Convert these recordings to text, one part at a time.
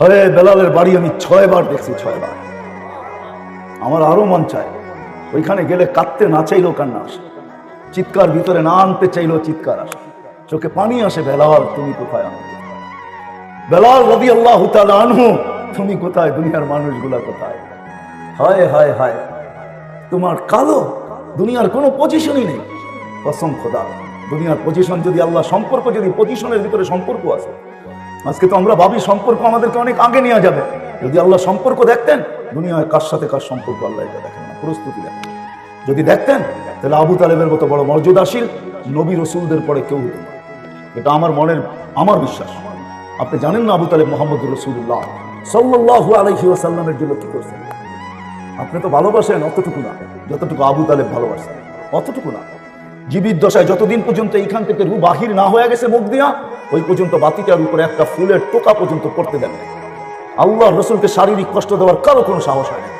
হরে বেলালের বাড়ি আমি ছয় বার দেখছি ছয় বার আমার আরও মন চায়। ওইখানে গেলে কাঁদতে না চাইলেও কান্না আসে। চিৎকার ভিতরে না আনতে চাইলেও চিৎকার আসে। চোখে পানি আসে, বেলাল, তুমি কোথায়? কোথায়? বেলাল রবি আল্লাহ আনহু, তুমি কোথায়? দুনিয়ার মানুষগুলা কোথায়? হায় হায় হায়। তোমার কালো দুনিয়ার কোনো পজিশনই নেই। কসম খোদা। দুনিয়ার পজিশন যদি আল্লাহ সম্পর্ক, যদি পজিশনের ভিতরে সম্পর্ক আছে আজকে তো আমরা ভাবি সম্পর্ক আমাদেরকে অনেক আগে নেওয়া যাবে। যদি আল্লাহ সম্পর্ক দেখতেন, দুনিয়ায় কার সাথে কার সম্পর্ক আল্লাহ এটা দেখেন না, প্রস্তুতি দেখেন। যদি দেখতেন, তাহলে আবু তালেবের মতো বড় মর্যাদাশীল নবী রসুলদের পরে কেউ হতো এটা আমার মনের, আমার বিশ্বাস। আপনি জানেন না আবু তালেব মোহাম্মদ রসুল্লাহ সাল্লাহ আলহি আসাল্লামের জন্য কি করছেন? আপনি তো ভালোবাসেন, অতটুকু না। যতটুকু আবু তালেব ভালোবাসেন, অতটুকু না। জীবিত দশায় যতদিন পর্যন্ত এইখান থেকে রু বাহির না হয়ে গেছে মুখ দিয়া ওই পর্যন্ত বাতিটার উপরে একটা ফুলের টোকা পর্যন্ত পড়তে দেন। আল্লাহ রসুলকে শারীরিক কষ্ট দেওয়ার কারও কোনো সাহস হয় না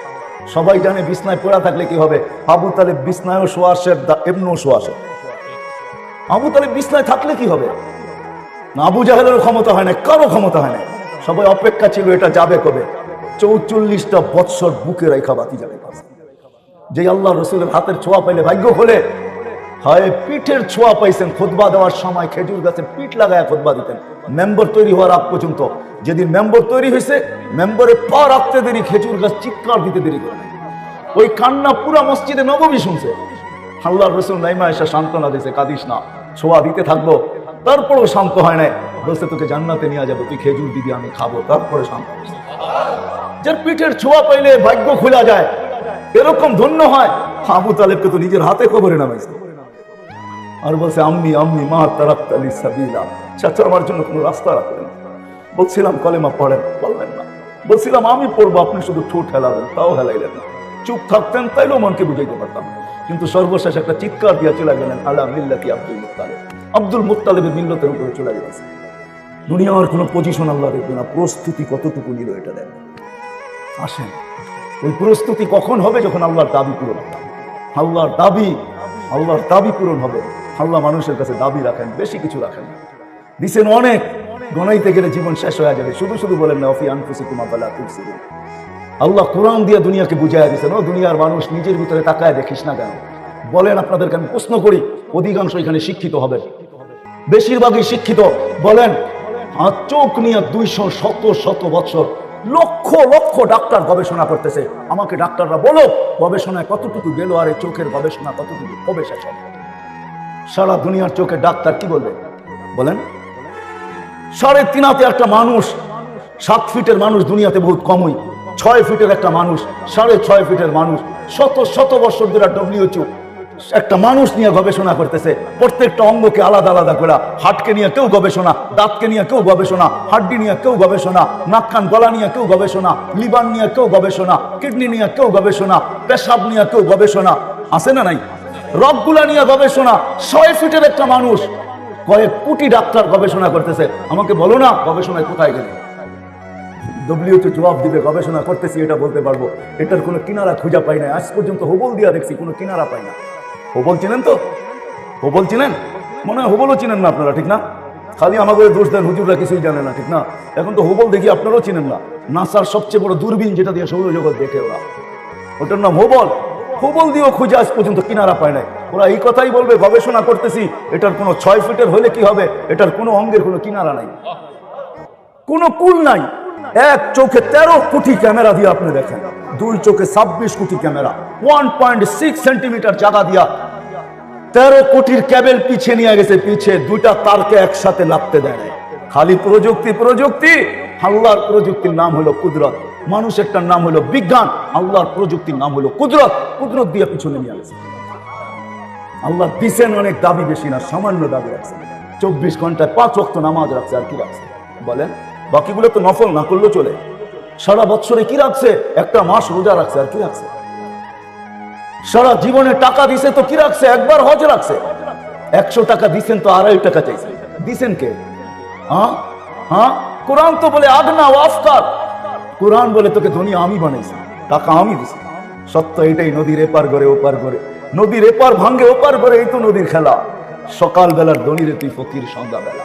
সবাই জানে বিছনায় পড়া থাকলে কি হবে? আবু তালেব বিছনায়ও শোয়াশের এমনও শোয়াশের আবু তালেব বিছনায় থাকলে কি হবে? না, আবু জাহেলের ক্ষমতা হয় না কারও ক্ষমতা হয় না সবাই অপেক্ষা ছিল, এটা যাবে কবে? চৌচল্লিশটা বৎসর বুকে রেখা বাতি যাবে যে আল্লাহ রসুলের হাতের ছোঁয়া পাইলে ভাগ্য হলে হয় পিঠের ছোঁয়া পাইছেন খোদবা দেওয়ার সময় খেজুর গাছের পিঠ লাগায় খোদবা দিতেন। মেম্বার তৈরি হওয়ার আগ পর্যন্ত। যেদিন মেম্বার তৈরি হয়েছে মেম্বারে পা রাখতে দেরি, খেজুর গাছ চিৎকার দিতে দেরি করে। ওই কান্না পুরা মসজিদে নবমী শুনছে। আল্লাহ রসুল নাইমা এসে সান্ত্বনা দিয়েছে, কাঁদিস না, ছোঁয়া দিতে থাকব। তারপরেও শান্ত হয় নাই। বলছে, তোকে জান্নাতে নিয়ে যাব, তুই খেজুর দিবি, আমি খাব। তারপরে শান্ত যার পিঠের ছোঁয়া পাইলে ভাগ্য খোলা যায়। এরকম ধন্য হয়। আবু তালেবকে তো নিজের হাতে খবরে নামাইছে। আর বলছে, আম্মি আম্মি, মা তারাক্তালি সাবিলা। চাচা, আমার জন্য কোনো রাস্তা রাখলেন। বলছিলাম, কলেমা পড়েন। বললেন না। বলছিলাম, আমি পড়ব, আপনি শুধু ঠোঁট হেলাবেন, তাও হেলাইলেন না। চুপ থাকতেন, তাইলেও মনকে বুঝাইতে পারতাম। কিন্তু সর্বশেষ একটা চিৎকার দিয়ে চলে গেলেন আল্লাহ মিল্লাতি আব্দুল মুত্তালেব। আব্দুল মুত্তালেবের মিল্লতের উপরে চলে গেছে। দুনিয়ার কোনো পজিশন আল্লাহ দেখবে না, প্রস্তুতি কতটুকু নিল এটা দেন। আসেন, ওই প্রস্তুতি কখন হবে যখন আল্লাহর দাবি পূরণ হবে? আল্লাহর দাবি আল্লাহর দাবি পূরণ হবে। আল্লাহ মানুষের কাছে দাবি রাখেন, বেশি কিছু রাখেন না। দিছেন অনেক, গণাইতে গেলে জীবন শেষ হয়ে যাবে। শুধু শুধু বলেন না অফি আনফুসি কুমা বালা তুলসিবুন আল্লাহ কোরআন দিয়ে দুনিয়াকে বুঝাই দিয়েছেন ও দুনিয়ার মানুষ, নিজের ভিতরে তাকায় দেখিস না কেন? বলেন আপনাদেরকে, আমি প্রশ্ন করি, অধিকাংশ এখানে শিক্ষিত হবে বেশিরভাগই শিক্ষিত। বলেন চোখ নিয়ে দুইশো শত শত বছর লক্ষ লক্ষ ডাক্তার গবেষণা করতেছে। আমাকে ডাক্তাররা বলো, গবেষণায় কতটুকু গেল, আর এই চোখের গবেষণা কতটুকু কবে শেষ সারা দুনিয়ার চোখে ডাক্তার কি বলবে? বলেন। সাড়ে তিনাতে একটা মানুষ, সাত ফিটের মানুষ দুনিয়াতে বহুত কমই, ছয় ফিটের একটা মানুষ, সাড়ে ছয় ফিটের মানুষ, শত শত বছর ধরে ডব্লিউএচও একটা মানুষ নিয়ে গবেষণা করতেছে, প্রত্যেকটা অঙ্গকে আলাদা আলাদা করে, হাটকে নিয়ে কেউ গবেষণা, দাঁতকে নিয়ে কেউ গবেষণা, হাড্ডি নিয়ে কেউ গবেষণা নাক কান গলা নিয়ে কেউ গবেষণা, লিভার নিয়ে কেউ গবেষণা, কিডনি নিয়ে কেউ গবেষণা, পেশাব নিয়ে কেউ গবেষণা, আছে না নাই? রগগুলা নিয়ে গবেষণা, ছয় ফিটের একটা মানুষ কয়েক কোটি ডাক্তার গবেষণা করতেছে। আমাকে বলো না, গবেষণায় কোথায় গেলে? ডব্লিউতে জবাব দিবে, গবেষণা করতেছি, এটা বলতে পারব। এটার কোনো কিনারা খুঁজা পাই না আজ পর্যন্ত হোবল দিয়া দেখছি, কোনো কিনারা পাই না হোবল চিনেন তো? হোবল চিনেন? মনে হয় হোবলও চিনেন না আপনারা, ঠিক না? খালি আমাদের দোষ দেন, হুজুররা কিছুই জানে না, ঠিক না? এখন তো হোবল দেখি আপনারাও চিনেন না। নাসার সবচেয়ে বড় দূরবীন যেটা দিয়ে সৌরজগৎ দেখে ওরা। ওটার নাম হোবল। হোবল দিয়েও খুঁজে আজ পর্যন্ত কিনারা পায় নাই। ওরা এই কথাই বলবে, গবেষণা করতেছি, এটার কোনো ছয় ফিটের হলে কি হবে, এটার কোনো অঙ্গের কোনো কিনারা নাই। কোনো কুল নাই। এক চোখে তেরো কোটি ক্যামেরা দিয়ে আপনি দেখেন। দুই চোখে ছাব্বিশ কোটি camera. One point six centimetre জায়গা দিয়া তেরো কোটির ক্যাবেল পিছিয়ে নিয়ে গেছে, পিছিয়ে দুইটা তারকে একসাথে লাগতে দেয় খালি প্রযুক্তি প্রযুক্তি আল্লাহর প্রযুক্তির নাম হলো কুদরত। মানুষেরটার নাম হলো বিজ্ঞান, আল্লাহর প্রযুক্তির নাম হলো কুদরত। কুদরত দিয়ে পিছনে নিয়ে গেছে আল্লাহ দিছেন অনেক দাবি বেশি না, সামান্য দাবি রাখছে চব্বিশ ঘন্টায় পাঁচ অক্ত নামাজ রাখছে, আর কি রাখছে? বলেন, বাকিগুলো তো নফল না করলেও চলে। সারা বছরে কি রাখছে? একটা মাস রোজা রাখছে, আর কি রাখছে? সারা জীবনে টাকা দিছে তো কি রাখছে? একবার হজ রাখছে। একশো টাকা দিছেন তো আড়াই টাকা চাইছে। দিছেন কে? হ্যাঁ? হ্যাঁ? কোরআন তো বলে, আদনা ও আফতার। কোরআন বলে তোকে ধনী আমি বানাইছি, টাকা আমি দিছি। সত্য এটাই, নদীর এপার করে ওপার করে নদীর এপার ভাঙ্গে, ওপার করে এই তো নদীর খেলা। সকাল বেলার ধনীরে তুই ফকির সন্ধ্যা বেলা